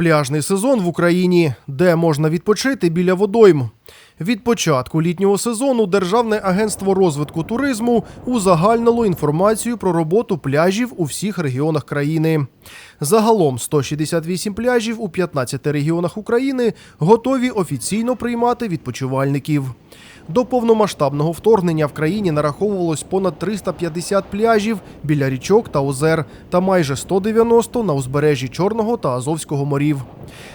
Пляжний сезон в Україні, де можна відпочити біля водойм. Від початку літнього сезону Державне агентство розвитку туризму узагальнило інформацію про роботу пляжів у всіх регіонах країни. Загалом 168 пляжів у 15 регіонах України готові офіційно приймати відпочивальників. До повномасштабного вторгнення в країні нараховувалось понад 350 пляжів біля річок та озер та майже 190 на узбережжі Чорного та Азовського морів.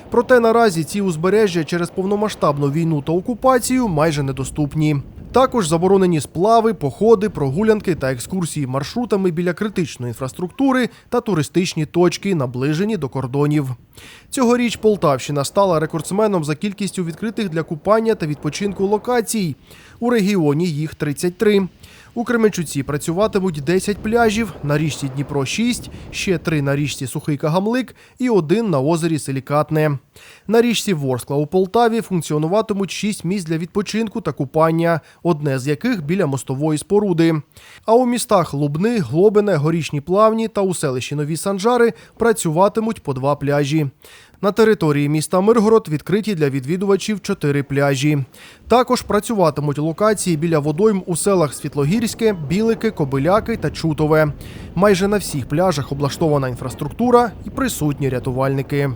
Проте наразі ці узбережжя через повномасштабну війну та окупацію майже недоступні. Також заборонені сплави, походи, прогулянки та екскурсії маршрутами біля критичної інфраструктури та туристичні точки, наближені до кордонів. Цьогоріч Полтавщина стала рекордсменом за кількістю відкритих для купання та відпочинку локацій. У регіоні їх 33. У Кременчуці працюватимуть 10 пляжів, на річці Дніпро 6, ще 3 на річці Сухий Кагамлик і один на озері Силікатне. На річці Ворскла у Полтаві функціонуватимуть 6 місць для відпочинку та купання, одне з яких біля мостової споруди. А у містах Лубни, Глобине, Горішні Плавні та у селищі Нові Санжари працюватимуть по два пляжі. На території міста Миргород відкриті для відвідувачів чотири пляжі. Також працюватимуть локації біля водойм у селах Світлогірське, Білики, Кобиляки та Чутове. Майже на всіх пляжах облаштована інфраструктура і присутні рятувальники.